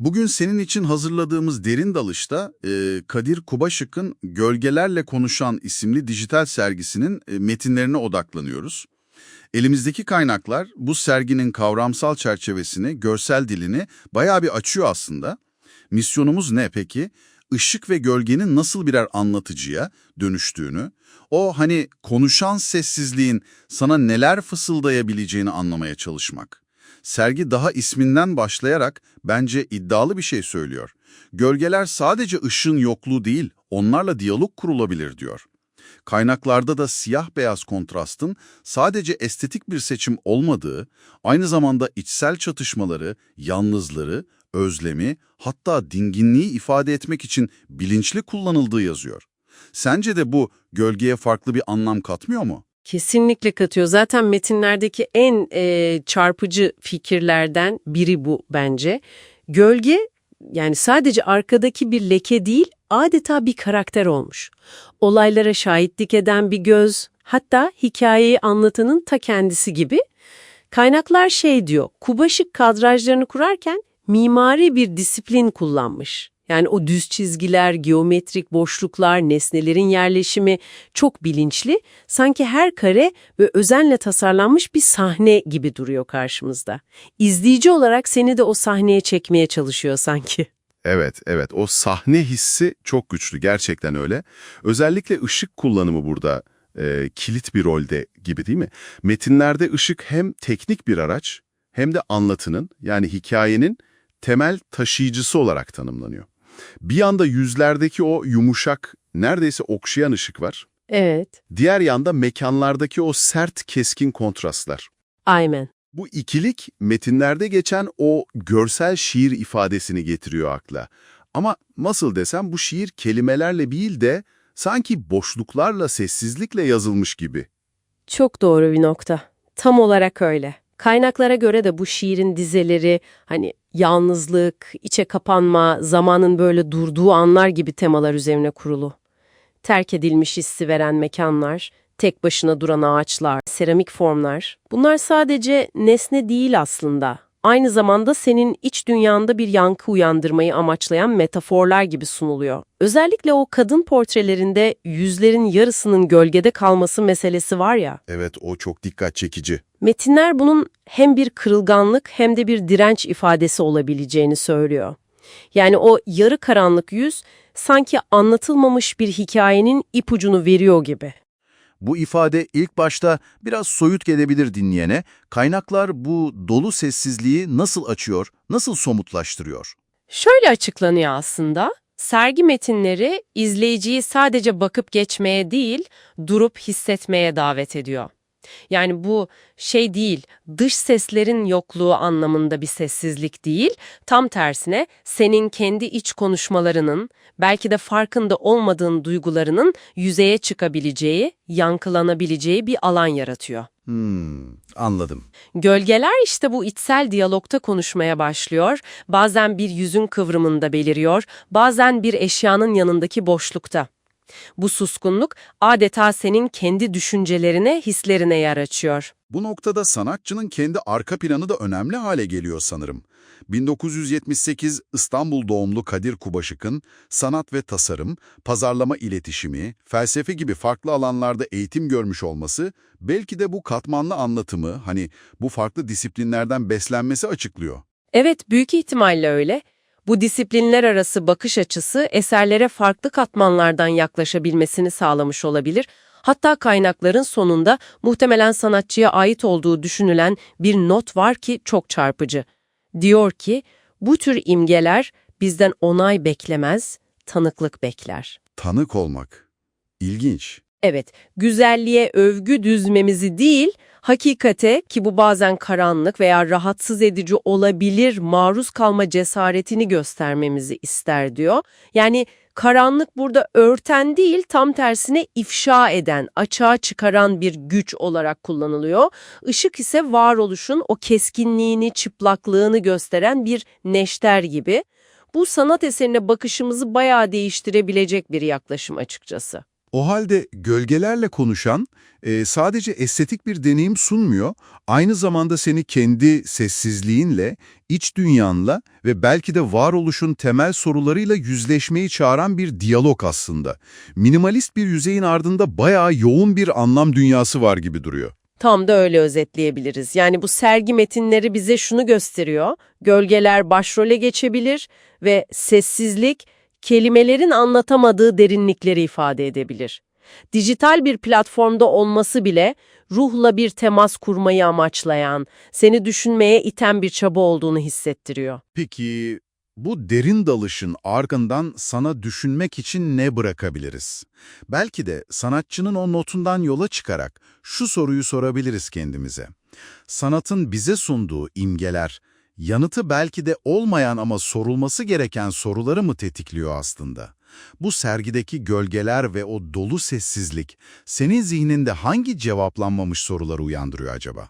Bugün senin için hazırladığımız derin dalışta e, Kadir Kubaşık'ın Gölgelerle Konuşan isimli dijital sergisinin e, metinlerine odaklanıyoruz. Elimizdeki kaynaklar bu serginin kavramsal çerçevesini, görsel dilini bayağı bir açıyor aslında. Misyonumuz ne peki? Işık ve gölgenin nasıl birer anlatıcıya dönüştüğünü, o hani konuşan sessizliğin sana neler fısıldayabileceğini anlamaya çalışmak. Sergi daha isminden başlayarak bence iddialı bir şey söylüyor. Gölgeler sadece ışığın yokluğu değil, onlarla diyalog kurulabilir diyor. Kaynaklarda da siyah-beyaz kontrastın sadece estetik bir seçim olmadığı, aynı zamanda içsel çatışmaları, yalnızları, özlemi, hatta dinginliği ifade etmek için bilinçli kullanıldığı yazıyor. Sence de bu gölgeye farklı bir anlam katmıyor mu? Kesinlikle katıyor. Zaten metinlerdeki en e, çarpıcı fikirlerden biri bu bence. Gölge yani sadece arkadaki bir leke değil, adeta bir karakter olmuş. Olaylara şahitlik eden bir göz, hatta hikayeyi anlatanın ta kendisi gibi. Kaynaklar şey diyor, Kubaşık kadrajlarını kurarken mimari bir disiplin kullanmış. Yani o düz çizgiler, geometrik boşluklar, nesnelerin yerleşimi çok bilinçli. Sanki her kare ve özenle tasarlanmış bir sahne gibi duruyor karşımızda. İzleyici olarak seni de o sahneye çekmeye çalışıyor sanki. Evet, evet. O sahne hissi çok güçlü. Gerçekten öyle. Özellikle ışık kullanımı burada e, kilit bir rolde gibi değil mi? Metinlerde ışık hem teknik bir araç hem de anlatının yani hikayenin temel taşıyıcısı olarak tanımlanıyor. Bir yanda yüzlerdeki o yumuşak, neredeyse okşayan ışık var. Evet, Diğer yanda mekanlardaki o sert, keskin kontrastlar. aynen. Bu ikilik metinlerde geçen o görsel şiir ifadesini getiriyor akla. Ama nasıl desem bu şiir kelimelerle değil de sanki boşluklarla, sessizlikle yazılmış gibi. Çok doğru bir nokta. Tam olarak öyle. Kaynaklara göre de bu şiirin dizeleri hani yalnızlık, içe kapanma, zamanın böyle durduğu anlar gibi temalar üzerine kurulu. Terk edilmiş hissi veren mekanlar, tek başına duran ağaçlar, seramik formlar. Bunlar sadece nesne değil aslında. Aynı zamanda senin iç dünyanda bir yankı uyandırmayı amaçlayan metaforlar gibi sunuluyor. Özellikle o kadın portrelerinde yüzlerin yarısının gölgede kalması meselesi var ya. Evet, o çok dikkat çekici. Metinler bunun hem bir kırılganlık hem de bir direnç ifadesi olabileceğini söylüyor. Yani o yarı karanlık yüz sanki anlatılmamış bir hikayenin ipucunu veriyor gibi. Bu ifade ilk başta biraz soyut gelebilir dinleyene. Kaynaklar bu dolu sessizliği nasıl açıyor, nasıl somutlaştırıyor? Şöyle açıklanıyor aslında. Sergi metinleri izleyiciyi sadece bakıp geçmeye değil, durup hissetmeye davet ediyor. Yani bu şey değil, dış seslerin yokluğu anlamında bir sessizlik değil, tam tersine senin kendi iç konuşmalarının, belki de farkında olmadığın duygularının yüzeye çıkabileceği, yankılanabileceği bir alan yaratıyor. Hmm, anladım. Gölgeler işte bu içsel diyalogta konuşmaya başlıyor. Bazen bir yüzün kıvrımında beliriyor, bazen bir eşyanın yanındaki boşlukta. Bu suskunluk adeta senin kendi düşüncelerine, hislerine yer açıyor. Bu noktada sanatçının kendi arka planı da önemli hale geliyor sanırım. 1978 İstanbul doğumlu Kadir Kubaşık'ın sanat ve tasarım, pazarlama iletişimi, felsefe gibi farklı alanlarda eğitim görmüş olması belki de bu katmanlı anlatımı, hani bu farklı disiplinlerden beslenmesi açıklıyor. Evet, büyük ihtimalle öyle. Bu disiplinler arası bakış açısı eserlere farklı katmanlardan yaklaşabilmesini sağlamış olabilir. Hatta kaynakların sonunda muhtemelen sanatçıya ait olduğu düşünülen bir not var ki çok çarpıcı. Diyor ki, bu tür imgeler bizden onay beklemez, tanıklık bekler. Tanık olmak. İlginç. Evet, güzelliğe övgü düzmemizi değil, hakikate ki bu bazen karanlık veya rahatsız edici olabilir maruz kalma cesaretini göstermemizi ister diyor. Yani karanlık burada örten değil, tam tersine ifşa eden, açığa çıkaran bir güç olarak kullanılıyor. Işık ise varoluşun o keskinliğini, çıplaklığını gösteren bir neşter gibi. Bu sanat eserine bakışımızı bayağı değiştirebilecek bir yaklaşım açıkçası. O halde gölgelerle konuşan e, sadece estetik bir deneyim sunmuyor, aynı zamanda seni kendi sessizliğinle, iç dünyanla ve belki de varoluşun temel sorularıyla yüzleşmeyi çağıran bir diyalog aslında. Minimalist bir yüzeyin ardında bayağı yoğun bir anlam dünyası var gibi duruyor. Tam da öyle özetleyebiliriz. Yani bu sergi metinleri bize şunu gösteriyor. Gölgeler başrole geçebilir ve sessizlik kelimelerin anlatamadığı derinlikleri ifade edebilir. Dijital bir platformda olması bile ruhla bir temas kurmayı amaçlayan, seni düşünmeye iten bir çaba olduğunu hissettiriyor. Peki bu derin dalışın arkından sana düşünmek için ne bırakabiliriz? Belki de sanatçının o notundan yola çıkarak şu soruyu sorabiliriz kendimize. Sanatın bize sunduğu imgeler, yanıtı belki de olmayan ama sorulması gereken soruları mı tetikliyor aslında? Bu sergideki gölgeler ve o dolu sessizlik senin zihninde hangi cevaplanmamış soruları uyandırıyor acaba?